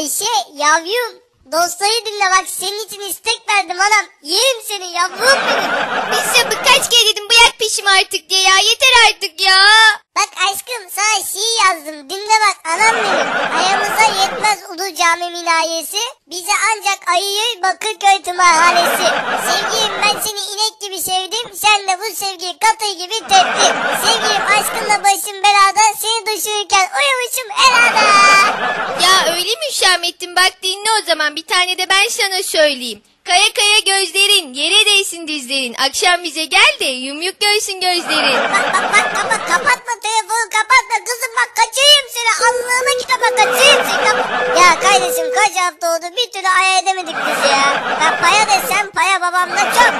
Ayşe yavrum dostayı dinle bak senin için istek verdim anam. Yerim seni yavrum benim. Bilse birkaç kere dedim bırak peşimi artık diye ya yeter artık ya. Bak aşkım sana şiir yazdım dinle bak anam benim. Ayağımıza yetmez Ulu Cami minayesi. Bize ancak ayıyı Bakırköy tımarhanesi. Sevgilim ben seni inek gibi sevdim. Sen de bu sevgiyi katı gibi teptin. Sevgilim aşkınla başım belada. Seni düşünürken uyumuşum herhalde. Hüsamettin bak dinle o zaman bir tane de ben sana söyleyeyim. Kaya kaya gözlerin, yere değsin dizlerin. Akşam bize gel de yumyuk görsün gözlerin. Bak bak bak kapat kapatma telefonu kapatma kızım bak kaçırayım seni Allah'ına kitaba kaçırayım seni kap- Ya kardeşim kaç hafta oldu bir türlü aya edemedik biz ya. Ya paya desem paya babamda çok